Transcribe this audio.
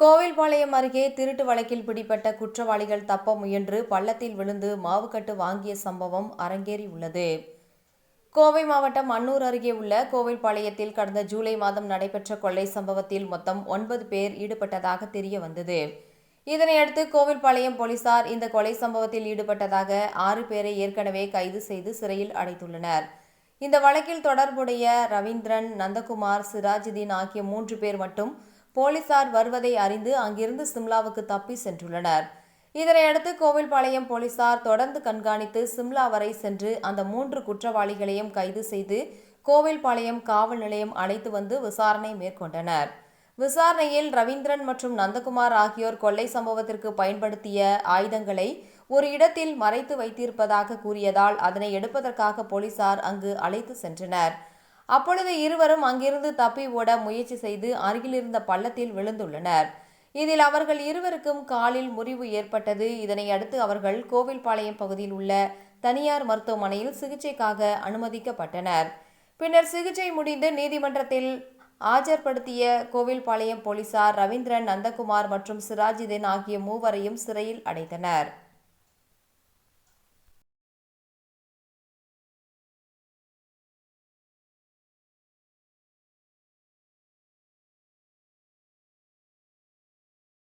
கோவில்பாளையம் அருகே திருட்டு வழக்கில் பிடிபட்ட குற்றவாளிகள் தப்ப முயன்று பள்ளத்தில் விழுந்து மாவுக்கட்டு வாங்கிய சம்பவம் அரங்கேறியுள்ளது கோவை மாவட்டம் அன்னூர் அருகே உள்ள கோவில்பாளையத்தில் கடந்த ஜூலை மாதம் நடைபெற்ற கொள்ளை சம்பவத்தில் மொத்தம் ஒன்பது பேர் ஈடுபட்டதாக தெரிய வந்தது. இதனையடுத்து கோவில்பாளையம் போலீசார் இந்த கொலை சம்பவத்தில் ஈடுபட்டதாக ஆறு பேரை ஏற்கனவே கைது செய்து சிறையில் அடைத்துள்ளனர். இந்த வழக்கில் தொடர்புடைய ரவீந்திரன் நந்தகுமார் சிராஜுதீன் ஆகிய மூன்று பேர் மட்டும் போலீசார் வருவதை அறிந்து அங்கிருந்து சிம்லாவுக்கு தப்பி சென்றுள்ளனர். இதனையடுத்து கோவில்பாளையம் போலீசார் தொடர்ந்து கண்காணித்து சிம்லா வரை சென்று அந்த மூன்று குற்றவாளிகளையும் கைது செய்து கோவில்பாளையம் காவல் நிலையம் அழைத்து வந்து விசாரணை மேற்கொண்டனர். விசாரணையில் ரவீந்திரன் மற்றும் நந்தகுமார் ஆகியோர் கொள்ளை சம்பவத்திற்கு பயன்படுத்திய ஆயுதங்களை ஒரு இடத்தில் மறைத்து வைத்திருப்பதாக கூறியதால் அதனை எடுப்பதற்காக போலீசார் அங்கு அழைத்து சென்றனர். அப்பொழுது இருவரும் அங்கிருந்து தப்பி ஓட முயற்சி செய்து அருகிலிருந்த பள்ளத்தில் விழுந்துள்ளனர். இதில் அவர்கள் இருவருக்கும் காலில் முறிவு ஏற்பட்டது. இதனை அடுத்து அவர்கள் கோவில்பாளையம் பகுதியில் உள்ள தனியார் மருத்துவமனையில் சிகிச்சைக்காக அனுமதிக்கப்பட்டனர். பின்னர் சிகிச்சை முடிந்து நீதிமன்றத்தில் ஆஜர்படுத்திய கோவில்பாளையம் போலீசார் ரவீந்திரன் நந்தகுமார் மற்றும் சிராஜுதீன் ஆகிய மூவரையும் சிறையில் அடைத்தனர்.